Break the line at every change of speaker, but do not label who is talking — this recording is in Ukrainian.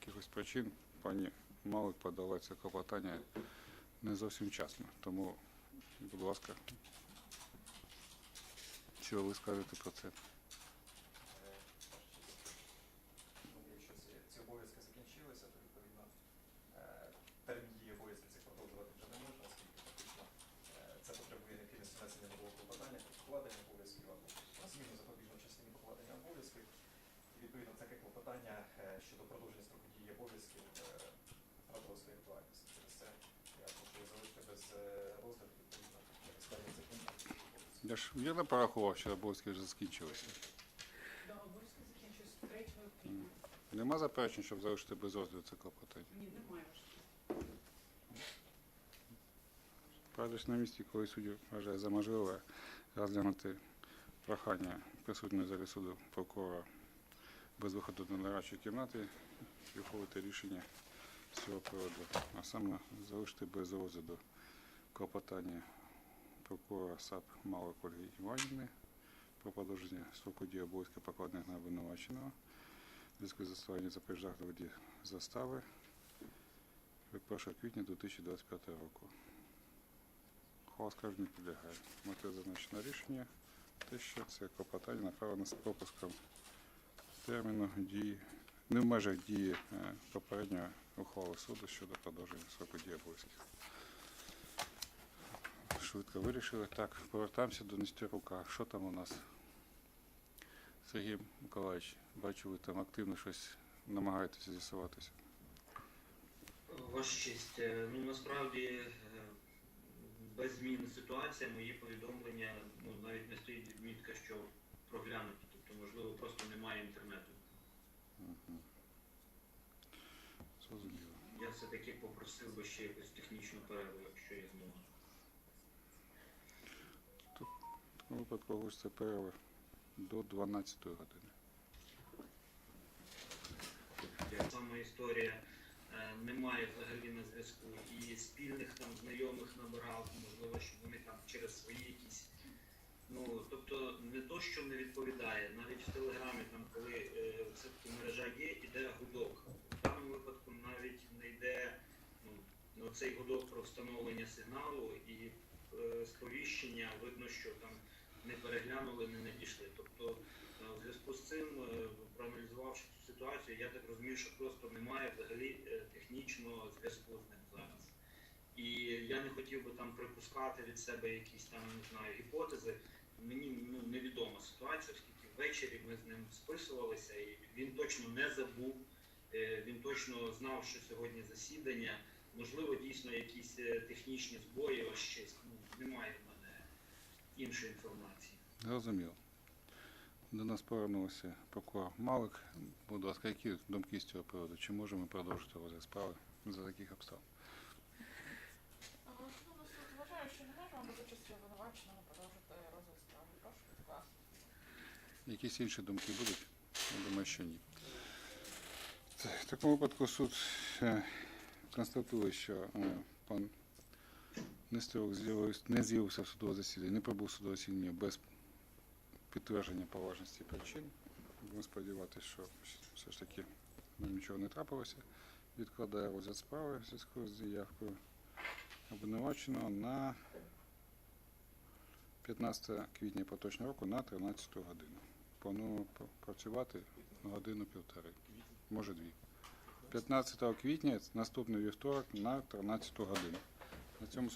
якихось причин пані Малик подала це клопотання не зовсім вчасно. Тому, будь ласка, що ви скажете про це?
Ну, Якщо ці, обов'язки закінчилися, то відповідно е, термін дії обов'язків цих продовжувати вже не можна, оскільки фактично е, це потребує необхідності внесення нового клопотання покладення обов'язків або зміну запобіжної частини покладення обов'язків. Відповідно таке клопотання е, щодо продовження строку дії обов'язків е, втратило свою актуальність. Через це я прошу відповідно.
Я ж вірно порахував, що обов'язки вже закінчилися.
Да, обов'язки закінчуються 3 квітня.
Нема заперечень, щоб залишити без розгляду це клопотання.
Ні, немає вже.
Правдиш на місці, коли суддя вважає за можливе розглянути прохання присутньої залі суду прокурора без виходу до нарадчої кімнати і ухвалити рішення з цього приводу, а саме залишити без розгляду клопотання прокурора САП Малик Ольги Іванівни про продовження строку дії обов'язків покладених на обвинуваченого зв'язку з застосуванням воді застави від 1 квітня 2025 року. Ухвала скарги не підлягає. Метою зазначено рішення, те, що це клопотання направлено з пропуском терміну дії, не в межах дії е, попередньої ухвали суду щодо продовження сроку дії обов'язків. Швидко вирішили. Так, повертаємося до Нестерука. Що там у нас? Сергій Миколаївич, бачу, ви там активно щось намагаєтеся з'ясуватися.
Ваша честь, е, ну насправді е, без зміни ситуація, мої повідомлення, ну навіть не стоїть відмітка, що проглянуті, тобто, можливо, просто немає інтернету.
Мгм. Зрозуміло.
Я все-таки попросив би ще якусь технічну перерву, якщо є змога.
Такому випадку оголоситься перерва до 12 години.
Сама історія е, немає взагалі на зв'язку і спільних там знайомих набирав, можливо, щоб вони там через свої якісь. Ну, тобто не то, що не відповідає, навіть в телеграмі, там, коли е, все-таки мережа є, іде гудок. В даному випадку навіть не йде ну, ну, цей гудок про встановлення сигналу і е, сповіщення, видно, що там не переглянули, не надійшли. Тобто, е, в зв'язку з цим, е, проаналізувавши цю ситуацію, я так розумію, що просто немає взагалі е, технічного зв'язку з ним зараз. І я не хотів би там припускати від себе якісь там не знаю гіпотези. Мені ну, невідома ситуація, оскільки ввечері ми з ним списувалися, і він точно не забув. Він точно знав, що сьогодні засідання. Можливо, дійсно якісь технічні збої, щось. Ну, немає в мене іншої інформації.
Зрозуміло. До нас повернувся прокурор Малик. Будь ласка, які думки з цього приводу? Чи можемо продовжити розгляд справи за таких обставин?
Ну, на суд вважаю, що не можемо без участі обвинуваченого продовжити розгляд справи. Прошу відкласти.
Якісь інші думки будуть? Я думаю, що ні. В такому випадку суд е, констатує, що е, пан Нестерук з'явився- не з'явився в судове засідання, не прибув судове засідання без підтвердження поважності причин. Будемо сподіватися, що все ж таки ну, нічого не трапилося. Відкладає розгляд справи в зв'язку з заявкою обвинуваченого на 15 квітня поточного року на 13 годину. Плануємо пр- працювати годину-півтори, може дві. 15 квітня, наступний вівторок на 13 годину. На цьому